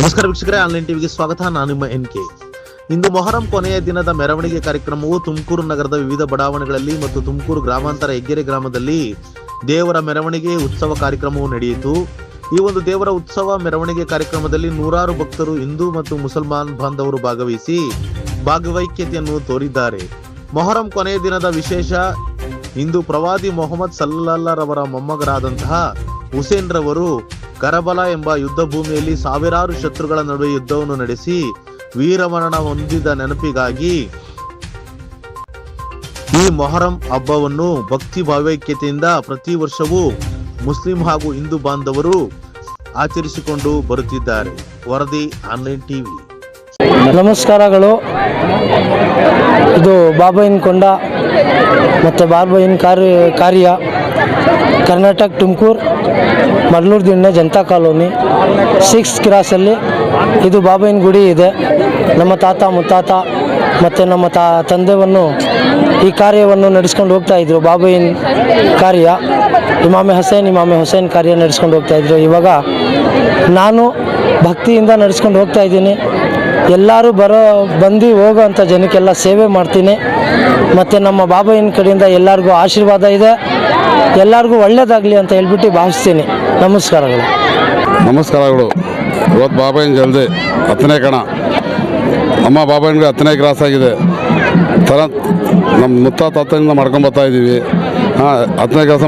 ನಮಸ್ಕಾರ ವೀಕ್ಷಕರೇ, ಆನ್ಲೈನ್ ಟಿವಿಗೆ ಸ್ವಾಗತ. ನಾನು ನಿಮ್ಮ ಎನ್ ಕೆ. ಇಂದು ಮೊಹರಂ ಕೊನೆಯ ದಿನದ ಮೆರವಣಿಗೆ ಕಾರ್ಯಕ್ರಮವು ತುಮಕೂರು ನಗರದ ವಿವಿಧ ಬಡಾವಣೆಗಳಲ್ಲಿ ಮತ್ತು ತುಮಕೂರು ಗ್ರಾಮಾಂತರ ಹೆಗ್ಗೆರೆ ಗ್ರಾಮದಲ್ಲಿ ದೇವರ ಮೆರವಣಿಗೆ ಉತ್ಸವ ಕಾರ್ಯಕ್ರಮವು ನಡೆಯಿತು. ಈ ಒಂದು ದೇವರ ಉತ್ಸವ ಮೆರವಣಿಗೆ ಕಾರ್ಯಕ್ರಮದಲ್ಲಿ ನೂರಾರು ಭಕ್ತರು ಹಿಂದೂ ಮತ್ತು ಮುಸಲ್ಮಾನ್ ಬಾಂಧವರು ಭಾಗವಹಿಸಿ ಭಾಗವೈಕ್ಯತೆಯನ್ನು ತೋರಿದ್ದಾರೆ. ಮೊಹರಂ ಕೊನೆಯ ದಿನದ ವಿಶೇಷ, ಇಂದು ಪ್ರವಾದಿ ಮೊಹಮ್ಮದ್ ಸಲ್ಲಲ್ಲರವರ ಮೊಮ್ಮಗರಾದಂತಹ ಹುಸೇನ್ ರವರು ಕರಬಲ ಎಂಬ ಯುದ್ಧ ಭೂಮಿಯಲ್ಲಿ ಸಾವಿರಾರು ಶತ್ರುಗಳ ನಡುವೆ ಯುದ್ಧವನ್ನು ನಡೆಸಿ ವೀರಮರಣ ಹೊಂದಿದ ನೆನಪಿಗಾಗಿ ಈ ಮೊಹರಂ ಹಬ್ಬವನ್ನು ಭಕ್ತಿ ಭಾವೈಕ್ಯತೆಯಿಂದ ಪ್ರತಿ ವರ್ಷವೂ ಮುಸ್ಲಿಂ ಹಾಗೂ ಹಿಂದೂ ಬಾಂಧವರು ಆಚರಿಸಿಕೊಂಡು ಬರುತ್ತಿದ್ದಾರೆ. ವರದಿ ಆನ್ಲೈನ್ ಟಿವಿ. ನಮಸ್ಕಾರಗಳು. ಇದು ಬಾಬಾಯಿನ ಕೊಂಡ ಮತ್ತು ಬಾಬಾಯಿನ ಕಾರ್ಯ ಕಾರ್ಯ ಕರ್ನಾಟಕ ತುಮಕೂರು ಮಡ್ಲೂರು ದಿಣ್ಣೆ ಜನತಾ ಕಾಲೋನಿ ಸಿಕ್ಸ್ ಕ್ರಾಸಲ್ಲಿ ಇದು ಬಾಬಾಯಿನ ಗುಡಿ ಇದೆ. ನಮ್ಮ ತಾತ ಮುತ್ತಾತ ಮತ್ತು ನಮ್ಮ ತಾ ತಂದೆವನ್ನು ಈ ಕಾರ್ಯವನ್ನು ನಡೆಸ್ಕೊಂಡು ಹೋಗ್ತಾ ಇದ್ರು. ಬಾಬಾಯಿನ ಕಾರ್ಯ, ಇಮಾಮೆ ಹಸೇನ್, ಇಮಾಮೆ ಹುಸೇನ್ ಕಾರ್ಯ ನಡೆಸ್ಕೊಂಡು ಹೋಗ್ತಾ ಇದ್ರು. ಇವಾಗ ನಾನು ಭಕ್ತಿಯಿಂದ ನಡೆಸ್ಕೊಂಡು ಹೋಗ್ತಾ ಇದ್ದೀನಿ. ಎಲ್ಲರೂ ಬರೋ, ಬಂದು ಹೋಗೋ ಅಂಥ ಜನಕ್ಕೆಲ್ಲ ಸೇವೆ ಮಾಡ್ತೀನಿ. ಮತ್ತು ನಮ್ಮ ಬಾಬಾಯಿನ ಕಡೆಯಿಂದ ಎಲ್ಲರಿಗೂ ಆಶೀರ್ವಾದ ಇದೆ. ಎಲ್ಲರಿಗೂ ಒಳ್ಳೇದಾಗಲಿ ಅಂತ ಹೇಳ್ಬಿಟ್ಟು ಭಾವಿಸ್ತೀನಿ. ನಮಸ್ಕಾರಗಳು. ನಮಸ್ಕಾರಗಳು. ಇವತ್ತು ಬಾಬಾಯಿನ ಜಲ್ದಿ ಹತ್ತನೇ ಕಣ. ಅಮ್ಮ ಬಾಬಾಯಿನ್ಗೆ ಹತ್ತನೇ ಕ್ರಾಸ್ ಆಗಿದೆ. ಥರ ನಮ್ಮ ಮುತ್ತ ತಾತನಿಂದ ಮಾಡ್ಕೊಂಬರ್ತಾ ಇದ್ದೀವಿ ಹಾಂ, ಹತ್ತನೇ ಕ್ರಾಸ್